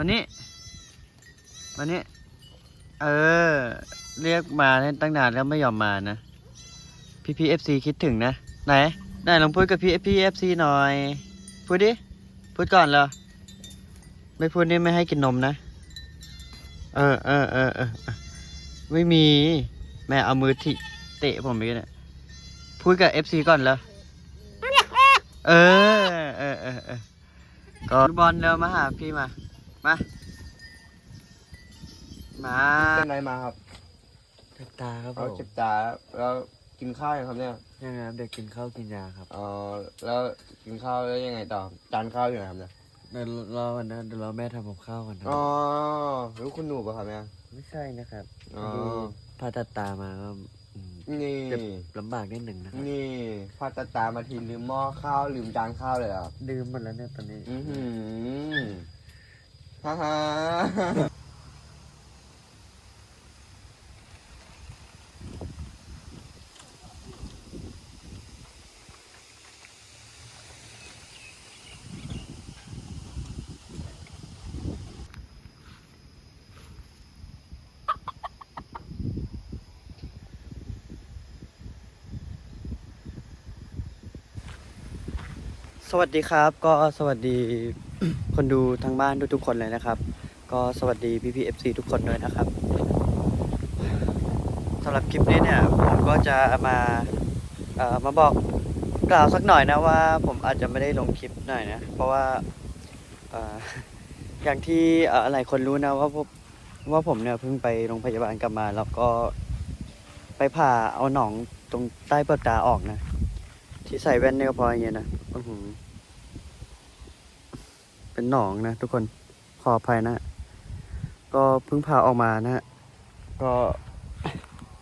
มานี่มานี่เออ เรียกมาตั้งนานแล้วไม่ยอมมานะ พี่พีเอฟซีคิดถึงนะ ไหนไหนลองพูดกับพี่พีเอฟซีหน่อย พูดดิ พูดก่อนเหรอ ไม่พูดนี่ไม่ให้กินนมนะ เออเออเออเออไม่มี แม่เอามือทิเตะผมไปเนี่ยพูดกับเอฟซีก่อนเหรอ เออเออเออเออก็บอลเร็วมาหาพี่มา มา มาเป็นไรมาครับเจ็บตาครับผเรามเจ็บตาแล้วกินข้าวยังครับเนี่ยยังไงครับเด็กกินข้าวกินยาครับอ๋อแล้วกินข้าวแล้วยังไงต่อจานข้าวอยู่ไหนครับเนี่ยเดี๋ยวรอก่อนนะเดี๋ยวรอแม่ทำกับข้าวก่อนนะอ๋อรู้คุณหนูป่ะครับเนี่ยไม่ใช่นะครับอ๋อพอดีผ่าตัดตามาก็อืมนี่เจ็บลำบากนิดหนึ่งนะครับนี่พาตาตามาทีลืมหม้อข้าวลืมจานข้าวเลยเหรอครับ ดื่มหมดแล้วเนี่ยตอนนี้ อือหือ ฮ่าฮ่าสวัสดีครับ ก็สวัสดี คนดูทางบ้านทุกๆคนเลยนะครับ ก็สวัสดีพี่พีเอฟซีทุกคนด้วยนะครับสำหรับคลิปนี้เนี่ยผมก็จะมาเอ่อมาบอกกล่าวสักหน่อยนะว่าผมอาจจะไม่ได้ลงคลิปหน่อยนะเพราะว่าเอ่ออย่างที่เอ่อหลายคนรู้นะว่าผมว่าผมเนี่ยเพิ่งไปโรงพยาบาลกลับมา แล้วก็ไปผ่าเอาหนองตรงใต้เปลือกตาออกนะ ที่ใส่แว่นเนี่ยก็เพออย่างเงี้ยนะอื้อหือ เป็นหนองนะทุกคนขออภัยนะ ก็เพิ่งผ่าออกมานะฮะก็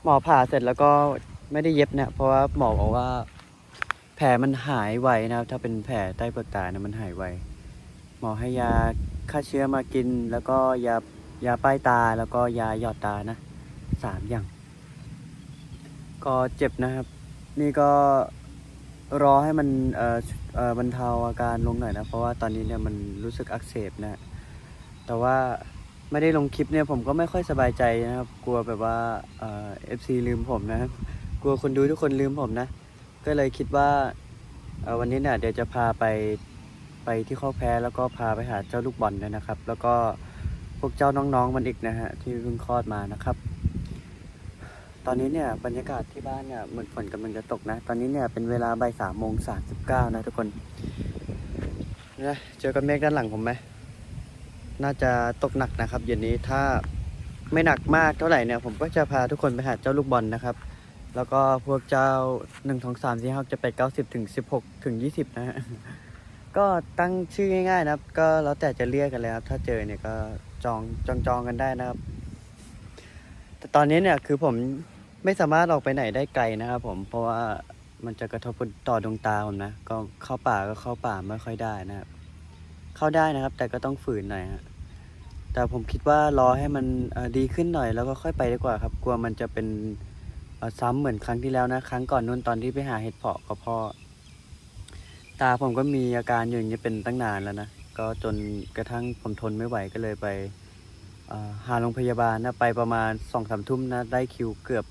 หมอผ่าเสร็จแล้วก็ไม่ได้เย็บเนี่ยเพราะว่าหมอบอกว่า แผลมันหายไวนะครับถ้าเป็นแผลใต้เปลือกตาเนี่ยมันหายไวหมอให้ยาฆ่าเชื้อมากิน แล้วก็ยายาป้ายตาแล้วก็ยาหยอดตานะสามอย่าง ก็เจ็บนะครับ นี่ก็ รอให้มันเอ่อเอ่อบรรเทาอาการลงหน่อยนะ เพราะว่าตอนนี้เนี่ยมันรู้สึกอักเสบนะ แต่ว่าไม่ได้ลงคลิปเนี่ยผมก็ไม่ค่อยสบายใจนะครับ กลัวแบบว่าเอ่อฟซีลืมผมนะครับ กลัวคนดูทุกคนลืมผมนะ ก็เลยคิดว่าเอ่อวันนี้เนี่ยเดี๋ยวจะพาไปไปที่ข้อแพ้แล้วก็พาไปหาเจ้าลูกบอลด้วยนะครับ แล้วก็พวกเจ้าน้องๆมันอีกนะฮะที่เพิ่งคลอดมานะครับ ตอนนี้เนี่ยบรรยากาศที่บ้านเนี่ยเหมือนฝนกำลังจะตกนะ ตอนนี้เนี่ยเป็นเวลาบ่ายสามโมงสามสิบเก้านะทุกคนนะเจอกับเมฆด้านหลังผมไหมน่าจะตกหนักนะครับเย็นนี้ถ้าไม่หนักมากเท่าไหร่เนี่ยผมก็จะพาทุกคนไปหาเจ้าลูกบอลนะครับ แล้วก็พวกเจ้าหนึ่งสองสามสี่ห้าจะไปเก้าสิบถึงสิบหกถึงยี่สิบนะฮะก็ตั้งชื่อง่ายๆนะครับ ก็แล้วแต่จะเรียกกันเลยครับ ถ้าเจอเนี่ยก็จองจองจองกันได้นะครับ แต่ตอนนี้เนี่ยคือผม ไม่สามารถออกไปไหนได้ไกลนะครับผมเพราะว่ามันจะกระทบต่อดวงตาผมนะ ก็เข้าป่าก็เข้าป่าไม่ค่อยได้นะครับ เข้าได้นะครับ แต่ก็ต้องฝืนหน่อยฮะแต่ผมคิดว่ารอให้มันดีขึ้นหน่อยแล้วก็ค่อยไปดีกว่าครับ กลัวมันจะเป็นซ้ำเหมือนครั้งที่แล้วนะ ครั้งก่อนนู้นตอนที่ไปหาเห็ดเพาะกับพ่อ ตาผมก็มีอาการอยู่อย่างนี้เป็นตั้งนานแล้วนะก็จนกระทั่งผมทนไม่ไหวก็เลยไปหาโรงพยาบาลนะไปประมาณสองสามทุ่มนะได้คิวเกือบ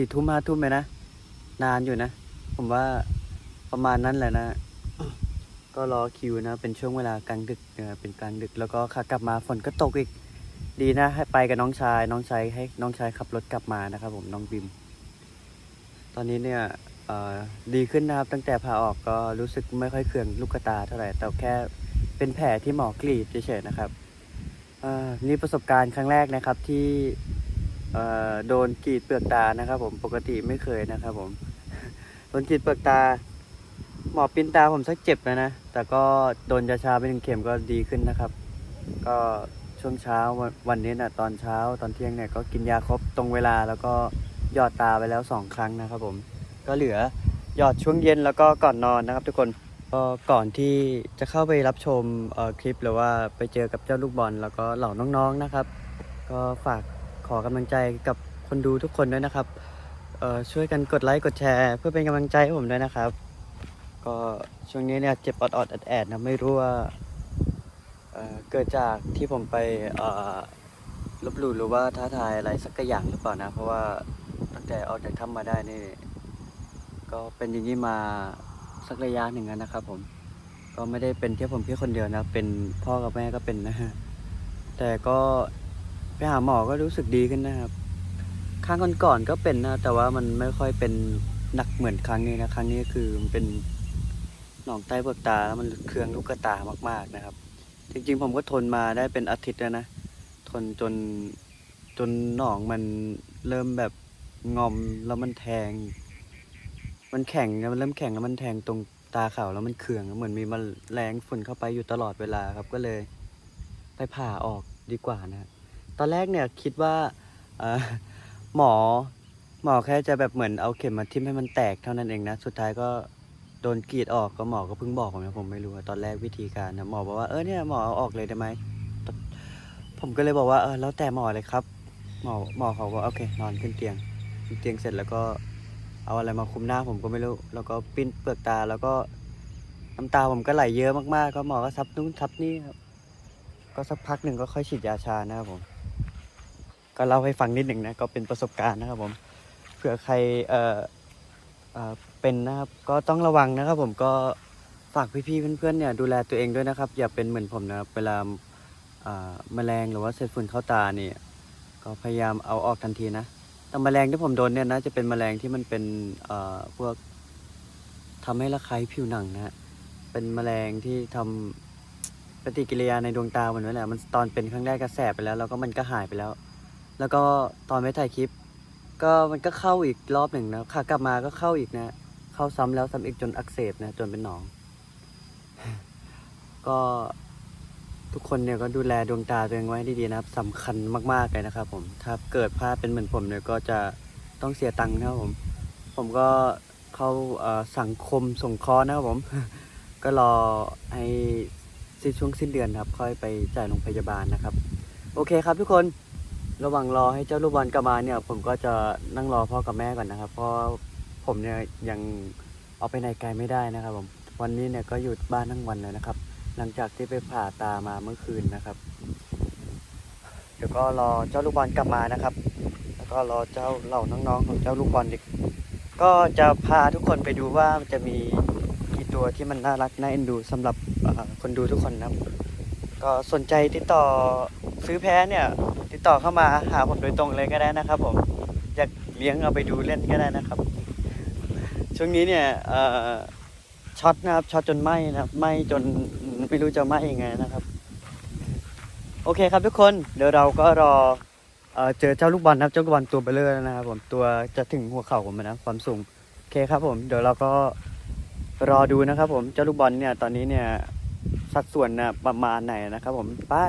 สี่ทุ่มห้าทุ่มเลยนะ นานอยู่นะ ผมว่าประมาณนั้นแหละนะ ก็รอคิวนะ เป็นช่วงเวลากลางดึกเออเป็นกลางดึก แล้วก็ขากลับมาฝนก็ตกอีก ดีนะ ให้ไปกับน้องชาย น้องชายให้น้องชายขับรถกลับมานะครับ ผมน้องบิม ตอนนี้เนี่ยดีขึ้นนะครับ ตั้งแต่ผ่าออกก็รู้สึกไม่ค่อยเคืองลูกตาเท่าไหร่ แต่แค่เป็นแผลที่หมอกรีดเฉยๆนะครับนี่ประสบการณ์ครั้งแรกนะครับที่ โดนกรีดเปลือกตานะครับผมปกติไม่เคยนะครับผมโดนกรีดเปลือกตา หมอปินตาผมสักเจ็บแล้วนะ แต่ก็โดนยาชาไปหนึ่งเข็มก็ดีขึ้นนะครับ ก็ช่วงเช้าวันวันนี้นะตอนเช้าตอนเที่ยงเนี่ยก็กินยาครบตรงเวลาแล้วก็หยอดตาไปแล้วสองครั้งนะครับผมก็เหลือหยอดช่วงเย็นแล้วก็ก่อนนอนนะครับ ทุกคนก็ก่อนที่จะเข้าไปรับชมคลิปหรือว่าไปเจอกับเจ้าลูกบอลแล้วก็เหล่าน้องๆนะครับ ก็ฝาก ขอกำลังใจกับคนดูทุกคนด้วยนะครับช่วยกันกดไลค์กดแชร์เพื่อเป็นกำลังใจให้ผมด้วยนะครับ ก็ช่วงนี้เนี่ยเจ็บออดๆแอดๆนะไม่รู้ว่าเเกิดจากที่ผมไปลบหลู่หรือว่าท้าทายอะไรสักอย่างหรือเปล่านะ เพราะว่าตั้งแต่ออกจากถ้ำมาได้นี่ ก็เป็นอย่างนี้มาสักระยะหนึ่งแล้วนะครับ ผม ก็ไม่ได้เป็นแค่ผมเพียงคนเดียวนะ เป็นพ่อกับแม่ก็เป็นนะฮะแต่ก็ ไปหาหมอก็รู้สึกดีขึ้นนะครับ ครั้งก่อนๆก็เป็นนะ แต่ว่ามันไม่ค่อยเป็นหนักเหมือนครั้งนี้นะครั้งนี้คือมันเป็นหนองใต้เปลือกตาแล้วมันเคืองลูกตามาก ๆนะครับ จริงๆ ผมก็ทนมาได้เป็นอาทิตย์แล้วนะทนจนจนหนองมันเริ่มแบบงอมแล้วมันแทง มันแข็งนะมันเริ่มแข็งแล้วมันแทงตรงตาเขาแล้วมันเคืองเหมือนมีมันแรงฝุ่นเข้าไปอยู่ตลอดเวลาครับก็เลย ไปผ่าออกดีกว่านะ ตอนแรกเนี่ยคิดว่าหมอหมอแค่จะแบบเหมือนเอาเข็มมาทิ่มให้มันแตกเท่านั้นเองนะ สุดท้ายก็โดนกรีดออกก็หมอก็เพิ่งบอกผมนะผมไม่รู้ตอนแรกวิธีการนะหมอบอกว่าเออเนี่ยหมอเอาออกเลยได้ไหมผมก็เลยบอกว่าเออแล้วแต่หมอเลยครับ หมอหมอเขาบอกโอเคนอนขึ้นเตียงขึ้นเตียงเสร็จแล้วก็เอาอะไรมาคุมหน้าผมก็ไม่รู้ แล้วก็ปิ้นเปลือกตาแล้วก็น้ำตาผมก็ไหลเยอะมากๆ ก็หมอก็ซับนู่นซับนี่ครับก็สักพักหนึ่งก็ค่อยฉีดยาชานะครับผม ก็เล่าให้ฟังนิดหนึ่งนะก็เป็นประสบการณ์นะครับผมเผื่อใครเอ่อเอ่อเป็นนะครับก็ต้องระวังนะครับผมก็ฝากพี่ๆเพื่อนๆเนี่ยดูแลตัวเองด้วยนะครับ อย่าเป็นเหมือนผมนะครับเวลาอ่าแมลงหรือว่าเศษฝุ่นเข้าตาเนี่ยก็พยายามเอาออกทันทีนะแต่แมลงที่ผมโดนเนี่ยนะจะเป็นแมลงที่มันเป็นเอ่อพวกทำให้ระคายผิวหนังนะฮะเป็นแมลงที่ทำปฏิกิริยาในดวงตาหมันไว้แหละมันตอนเป็นครั้งแรกก็แสบไปแล้วแล้วก็มันก็หายไปแล้ว แล้วก็ตอนไม่ถ่ายคลิป ก็มันก็เข้าอีกรอบหนึ่งนะขากลับมาก็เข้าอีกนะ เข้าซ้ำแล้วซ้ำอีกจนอักเสบนะจนเป็นหนอง ก็ทุกคนเนี่ยก็ดูแลดวงตาตัวเองไว้ดีๆนะครับสำคัญมากๆเลยนะครับ ผมถ้าเกิดพลาดเป็นเหมือนผมเนี่ยก็จะต้องเสียตังค์นะครับผม ผมก็เข้าสังคมสงเคราะห์นะครับผม ก็รอให้สิ้นช่วงสิ้นเดือนครับ ค่อยไปจ่ายโรงพยาบาลนะครับ โอเคครับทุกคน ระหว่างรอให้เจ้าลูกบอลกลับมาเนี่ย ผมก็จะนั่งรอพ่อกับแม่ก่อนนะครับ เพราะผมเนี่ยยังเอาไปไหนไกลไม่ได้นะครับผม วันนี้เนี่ยก็อยู่บ้านทั้งวันเลยนะครับ หลังจากที่ไปผ่าตามาเมื่อคืนนะครับ เดี๋ยวก็รอเจ้าลูกบอลกลับมานะครับ แล้วก็รอเจ้าเหล่าน้องๆของเจ้าลูกบอลอีกก็จะพาทุกคนไปดูว่ามันจะมีกี่ตัวที่มันน่ารักน่าเอ็นดูสำหรับคนดูทุกคนนะครับ ก็สนใจติดต่อ ซื้อแพ้เนี่ย ติดต่อเข้ามาหาผมโดยตรงเลยก็ได้นะครับผมอยากเลี้ยงเอาไปดูเล่นก็ได้นะครับ ช่วงนี้เนี่ยช็อตนะครับช็อตจนไหมนะครับไหมจนไม่รู้จะไหมยังไงนะครับ โอเคครับทุกคนเดี๋ยวเราก็รอเอ่อเจอเจ้าลูกบอลนะครับเจ้าลูกบอลตัวเบลเลอร์นะครับผมตัวจะถึงหัวเข่าผมนะความสูงโอเคครับผมเดี๋ยวเราก็รอดูนะครับผมเจ้าลูกบอลเนี่ยตอนนี้เนี่ยสัดส่วนนะประมาณไหนนะครับผมไป้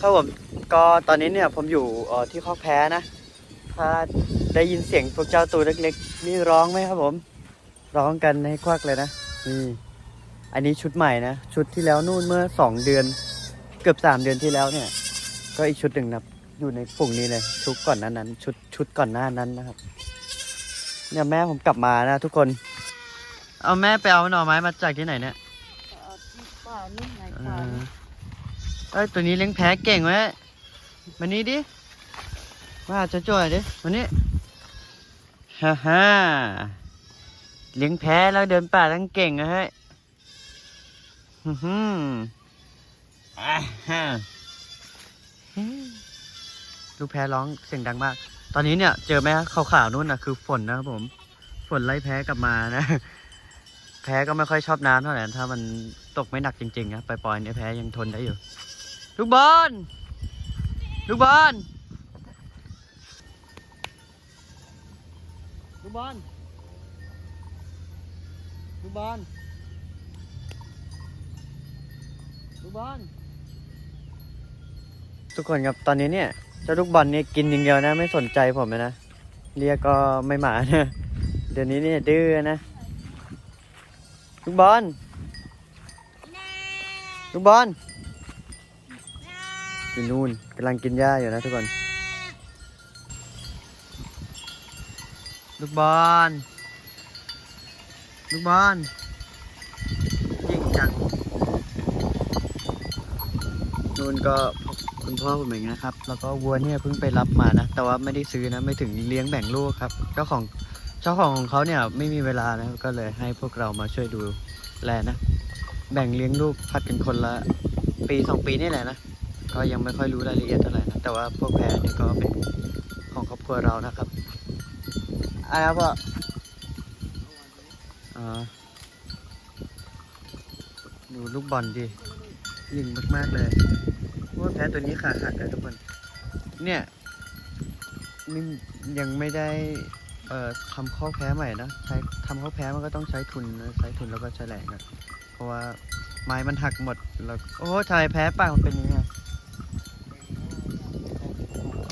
ครับผมก็ตอนนี้เนี่ยผมอยู่ออที่คอกแพ้นะ ถ้าได้ยินเสียงพวกเจ้าตัวเล็กๆนี่ร้องไหมครับผม ร้องกันให้ควักเลยนะนี่อันนี้ชุดใหม่นะ ชุดที่แล้วนู่นเมื่อสองเดือน เกือบสามเดือนที่แล้วเนี่ย ก็อีกชุดหนึ่งนะอยู่ในปุ่งนี้เลยชุดก่อนนั้นนั้น ชุดชุดก่อนหน้านั้นนะครับ เนี่ยแม่ผมกลับมานะทุกคน เอาแม่ไปเอาหน่อไม้มาจากที่ไหนเนี่ยที่ป่านี่ไหนป่านี่ เอ้ยตัวนี้เลี้ยงแพ้เก่งไหมมานี่ดิมาหาจะจ่วยดิมานี่ฮ่าฮ่าเลี้ยงแพ้แล้วเดินป่าทั้งเก่งนะฮ้ยฮึ่มฮึ่มอ่าฮะลูกแพ้ร้องเสียงดังมาก ตอนนี้เนี่ย เจอไหมขาวๆนู่นนะคือฝนนะครับผม ฝนไล่แพ้กลับมานะ แพ้ก็ไม่ค่อยชอบน้ำเท่าไหร่ถ้ามันตกไม่หนักจริงๆนะปล่อยๆเนี่ยแพ้ยังทนได้อยู่ ลูกบอลลูกบอลลูกบอลลูกบอลลูกบอลทุกคนครับตอนนี้เนี่ยเจ้าลูกบอลเนี่ยกินอย่างเดียวนะ ไม่สนใจผมเลยนะเรียกก็ไม่หมานะเดี๋ยวนี้เนี่ยดื้อนะลูกบอลลูกบอล อยู่นู่นกำลังกินหญ้าอยู่นะทุกคน ลูกบอล ลูกบอลยิงจังนู่นก็คุณพ่อผมเองนะครับ แล้วก็วัวเนี่ยเพิ่งไปรับมานะ แต่ว่าไม่ได้ซื้อนะไม่ถึงเลี้ยงแบ่งลูกครับ เจ้าของเจ้าของของเขาเนี่ยไม่มีเวลานะ ก็เลยให้พวกเรามาช่วยดูแลนะ แบ่งเลี้ยงลูกพัดกันคนละปีสองปีนี่แหละนะ ก็ยังไม่ค่อยรู้รายละเอียดเท่าไหร่นะแต่ว่าพวกแพนี่ก็เป็นของครอบครัวเรานะครับอะไรครับพ่ออ๋อดูลูกบอลดิยิงมากๆเลยว่าแพ้ตัวนี้ขาหักเลยทุกคน เนี่ยนี่ยังไม่ได้เอ่อทำข้อแพ้ใหม่นะใช้ทำข้อแพ้มันก็ต้องใช้ทุนนะใช้ทุนแล้วก็ใช้แรงนะเพราะว่าไม้มันหักหมดแล้วโอ้ทำไมแพ้ป่ากมันเป็นยังไง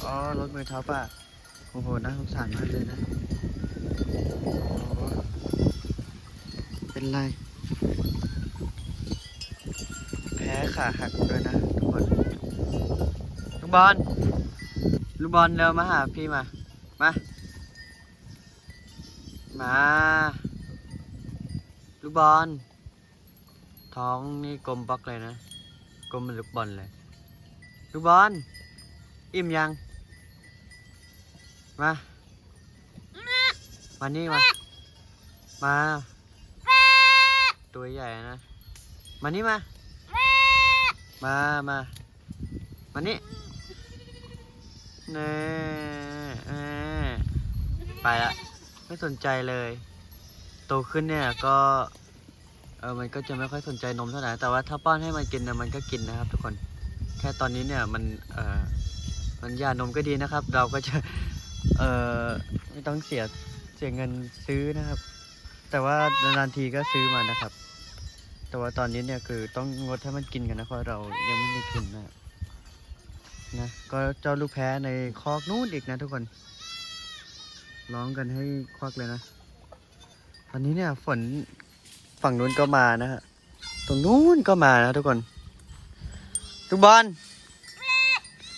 อ๋อรถมือเท้าป่าโอ้โหน่าสงสารมากเลยนะเป็นไร แพ้ขาหักด้วยนะทุกคนลูกบอลลูกบอลเร็วมาหาพี่มา มา มาลูกบอลท้องนี่กลมปักเลยนะ กลมเป็นลูกบอลเลย ลูกบอลอิ่มยัง มา มานี่มา มา ตัวใหญ่นะ มานี่มา มา มา มานี่เน่ไปละ ไม่สนใจเลย โตขึ้นเนี่ยก็ เออมันก็จะไม่ค่อยสนใจนมเท่าไหร่ แต่ว่าถ้าป้อนให้มันกินนะมันก็กินนะครับทุกคน แค่ตอนนี้เนี่ยมัน เออมันยานมก็ดีนะครับ เราก็จะ เออไม่ต้องเสียเสียเงินซื้อนะครับ แต่ว่านานๆทีก็ซื้อมานะครับ แต่ว่าตอนนี้เนี่ยคือต้องงดให้มันกินกันนะเพราะเรายังไม่มีทุนนะนะก็เจ้าลูกแพ้ในคอกนู้นอีกนะทุกคนร้องกันให้ควักเลยนะ ตอนนี้เนี่ยฝนฝั่งนู้นก็มานะฮะตรงนู้นก็มานะทุกคนลูกบอล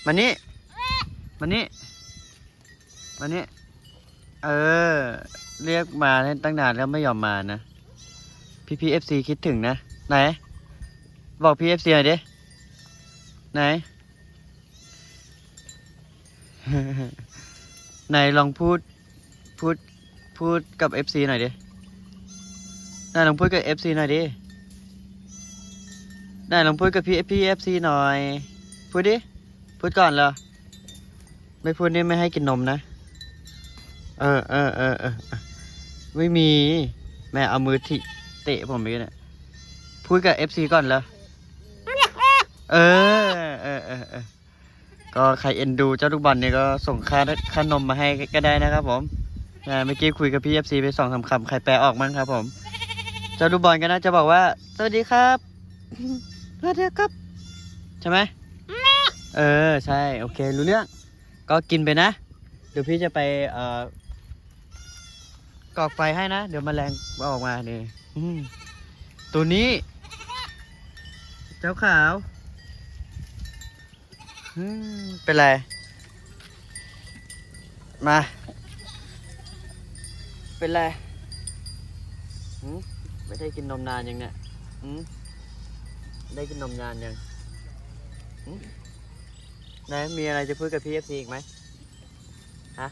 มานี่มานี่ มานี่เออ เรียกมาตั้งนานแล้วไม่ยอมมานะ พี่พีเอฟซีคิดถึงนะ ไหน บอกพีเอฟซีหน่อยดิ ไหน ไหนลองพูด พูด พูดกับ FC หน่อยดินายลองพูดกับ FC หน่อยดินายลองพูดกับพี่พี่ FC หน่อย พูดดิ พูดก่อนเหรอ ไม่พูดนี่ไม่ให้กินนมนะ เออเออเออเออไม่มี แม่เอามือทิเตะผมไปเนี่ยพูดกับ FC ก่อนเหรอเออเออเออเออก็ใครเอ็นดูเจ้าลูกบอลเนี่ยก็ส่งค่าค่านมมาให้ก็ได้นะครับผมเมื่อกี้คุยกับพี่เอฟซีไปสองคำคำใครแปลออกมั้งครับผม เจ้าลูกบอลก็น่าจะบอกว่า สวัสดีครับสวัสดีครับ ใช่ไหมเออ ใช่ โอเค รู้เรื่อง ก็กินไปนะ เดี๋ยวพี่จะไปเอ่อ กอกไฟให้นะ เดี๋ยวมแมลงออกมาเนี่ยตัวนี้ เจ้าขาวเป็นไร มา เป็นไรไม่ได้กินนมนานยังเนี่ยได้กินนมนานยังหืมไหนมีอะไรจะพูดกับพี่เอฟซีอีกไหมฮะ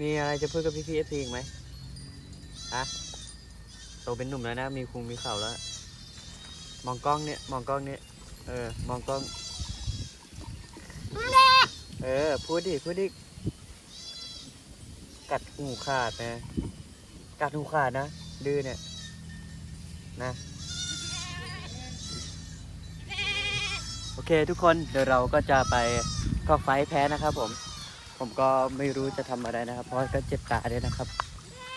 มีอะไรจะพูดกับพี่พีเอฟซีอีกไหมฮะโตเป็นหนุ่มแล้วนะ มีคุงมีเข่าแล้ว มองกล้องเนี่ย มองกล้องเนี่ย เออ มองกล้อง เออ พูดดิ พูดดิ กัดหูขาดนะ กัดหูขาดนะ ดื้อเนี่ย นะ โอเคทุกคน เดี๋ยวเราก็จะไปกอกไฟแพ้นะครับผม ผมก็ไม่รู้จะทำอะไรนะครับ เพราะก็เจ็บตาด้วยนะครับ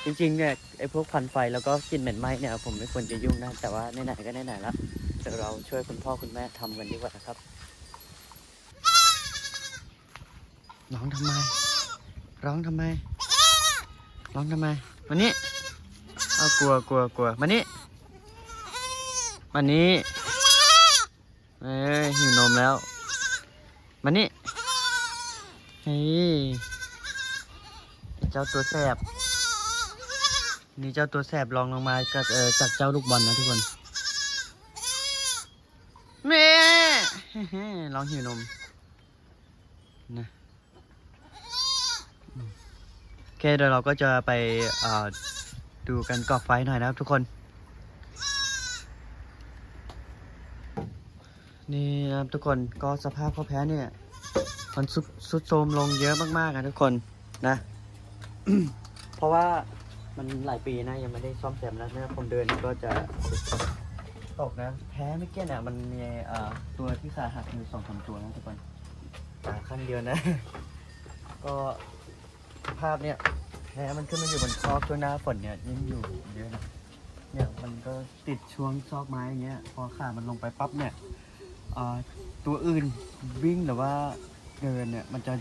จริงๆเนี่ยไอ้พวกควันไฟแล้วก็กลิ่นเหม็นไหม้เนี่ยผมไม่ควรจะยุ่งนะแต่ว่าไหนๆก็ไหนๆแล้วเดี๋ยวเราช่วยคุณพ่อคุณแม่ทำกันดีกว่านะครับร้องทำไม ร้องทำไม ร้องทำไมมานี่เอากลัวกลัวกลัวมานี่มานี่เอ้ยหิวนมแล้วมานี่ เฮ้ยไอ้เจ้าตัวแสบนี่เจ้าตัวแสบลองลงมากับเออจากเจ้าลูกบอลนะทุกคนแม่ร้องหิวนมนะอืมโอเคเดี๋ยวเราก็จะไปเอ่อดูกันก่อไฟหน่อยนะครับทุกคน นี่นะครับทุกคนก็สภาพเขาแพ้เนี่ย มันสุดสุดโทรมลงเยอะมากๆนะทุกคนนะ เพราะว่ามันหลายปีนะยังไม่ได้ซ่อมแซมแล้วเนี่ยผมเดินก็จะตกนะ แพ้ไม่เกี้ยเนี่ยมันมีเอ่อตัวที่ขาหักอยู่สองสามตัวนะทุกคนขาข้างเดียวนะ ก็สภาพเนี่ยแพ้มันขึ้นมาอยู่บนคอกช่วงหน้าฝนเนี่ยยิ่งอยู่เยอะนะเนี่ยมันก็ติดช่วงซอกไม้อย่างเงี้ยพอขามันลงไปปั๊บเนี่ยเอ่อตัวอื่นวิ่งหรือว่า เดินเนี่ย มันจะ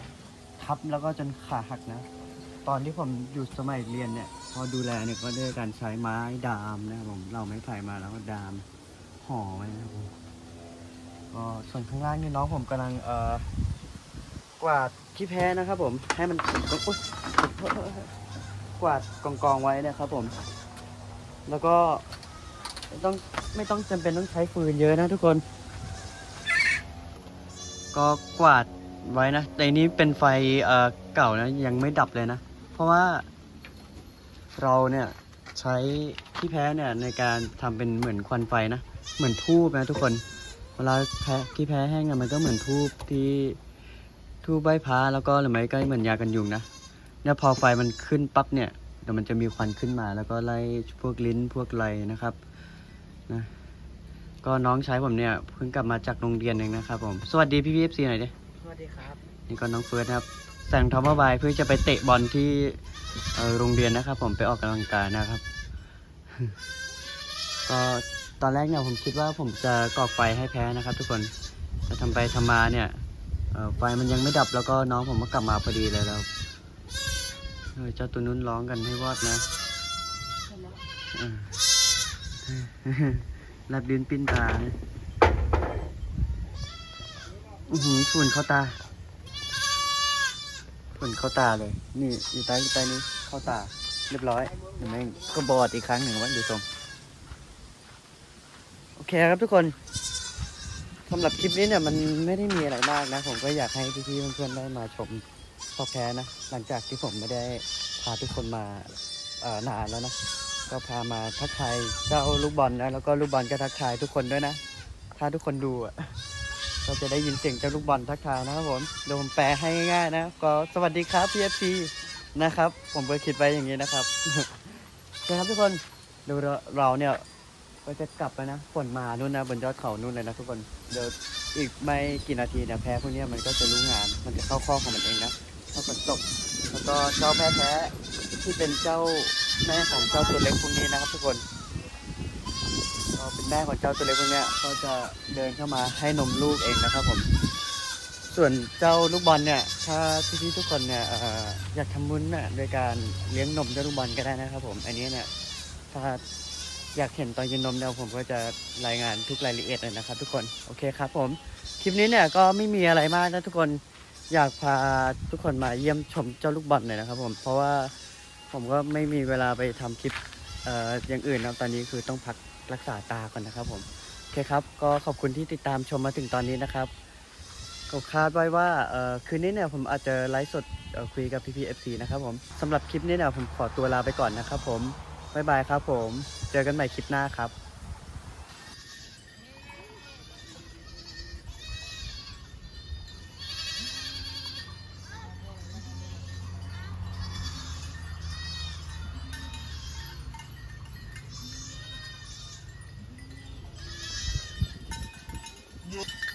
ทับแล้วก็จนขาหักนะ ตอนที่ผมอยู่สมัยเรียนเนี่ย พอดูแลเนี่ยก็ด้วยการใช้ไม้ดามนะครับผมเราไม้ไผ่มาแล้วก็ดามห่อไว้นะครับผมก็ส่วนข้างล่างนี่น้องผมกำลังเอ่อกวาดขี้แพ้นะครับ ผมให้มันกวาดกองกองไว้นะครับ ผม แล้วก็ไม่ต้องไม่ต้องจำเป็นต้องใช้ฟืนเยอะนะทุกคน ก็กวาด ไว้นะแต่นนี้เป็นไฟเอ่อเก่านะยังไม่ดับเลยนะ เพราะว่าเราเนี่ยใช้ขี้แพ้เนี่ยในการทำเป็นเหมือนควันไฟนะ เหมือนทูบนะทุกคน เวลาแพ้ขี้แพ้แห้งอะมันก็เหมือนทูบที่ทูบใบพระแล้วก็หรือไม่ก็เหมือนยากันยุงนะเนี่ยพอไฟมันขึ้นปั๊บเนี่ยเดี๋ยวมันจะมีควันขึ้นมา แล้วก็ไล่พวกลิ้นพวกไรนะครับนะก็น้องชายผมเนี่ยเพิ่งกลับมาจากโรงเรียนเองนะครับผม สวัสดีพี่พีเอฟซีหน่อยดิ วัสดีครับ นี่ก็น้องเฟิร์สนะครับแสงทอมบายเพื่อจะไปเตะบอลที่เอ่อโรงเรียนนะครับ ผมไปออกกำลังกายนะครับ ก็ตอนแรกเนี่ยผมคิดว่าผมจะก่อไฟให้แพ้นะครับ ทุกคนแต่ทำไปทำมาเนี่ยเอ่อไฟมันยังไม่ดับแล้วก็น้องผมก็กลับมาพอดีเลยแล้วเออเจ้าตัวนู้นร้องกันให้วอดนะใช่แล้วเออแลบลิ้นปิ้นตาเนี่ย อือหือฝุ่นเข้าตาฝุ่นเข้าตาเลย นี่อยู่ใต้อยู่ใต้นี้เข้าตา เรียบร้อยเดี๋ยวแม่งก็บอดอีกครั้งหนึ่งว่าดูทรงโอเคครับทุกคนสำหรับคลิปนี้เนี่ยมันไม่ได้มีอะไรมากนะ ผมก็อยากให้พี่ๆเพื่อนๆได้มาชมพอแพ้นะ หลังจากที่ผมไม่ได้พาทุกคนมาเอ่อนานแล้วนะ ก็พามาทักทายเจ้าลูกบอลนะแล้วก็ลูกบอลก็ทักทายทุกคนด้วยนะ ถ้าทุกคนดูอะ ก็จะได้ยินเสียงเจ้าลูกบอลทักทายนะครับผมเดี๋ยวผมแปลให้ง่ายๆนะก็สวัสดีครับ PFC นะครับ ผมก็คิดไว้อย่างนี้นะครับโอเคครับทุกคนเดี๋ยวเราเราเนี่ยก็จะกลับไปนะฝนมานู่นนะบนยอดเขานู่นเลยนะทุกคนเดี๋ยวอีกไม่กี่นาทีเนี่ยแพ้พวกเนี้ยมันก็จะรู้งานมันจะเข้าข้อของมันเองนะถ้าฝนตกแล้วก็เจ้าแพ้แพ้ที่เป็นเจ้าแม่ของเจ้าตัวเล็กพวกนี้นะครับทุกคน เป็นแม่ของเจ้าตัวเล็กพวกเนี้ยก็จะเดินเข้ามาให้นมลูกเองนะครับผม ส่วนเจ้าลูกบอลเนี่ย ถ้าพี่ๆทุกคนเนี่ยเอ่ออยากทำบุญน่ะโดยการเลี้ยงนมเจ้าลูกบอลก็ได้นะครับ ผม อันนี้เนี่ยถ้าอยากเห็นตอนกินนมเนี่ยผมก็จะรายงานทุกรายละเอียดเลยนะครับ ทุกคนโอเคครับ ผมคลิปนี้เนี่ยก็ไม่มีอะไรมากนะทุกคนอยากพาทุกคนมาเยี่ยมชมเจ้าลูกบอลหน่อยนะครับ ผมเพราะว่าผมก็ไม่มีเวลาไปทำคลิปเอ่ออย่างอื่นนะครับตอนนี้คือต้องพัก รักษาตาก่อนนะครับผมโอเคครับ ก็ขอบคุณที่ติดตามชมมาถึงตอนนี้นะครับก็คาดไว้ว่าคืนนี้เนี่ยผมอาจจะไลฟ์สดคุยกับพี่พีเอฟซีนะครับผมสำหรับคลิปนี้เนี่ยผมขอตัวลาไปก่อนนะครับผมบ๊ายบายครับผม เจอกันใหม่คลิปหน้าครับ you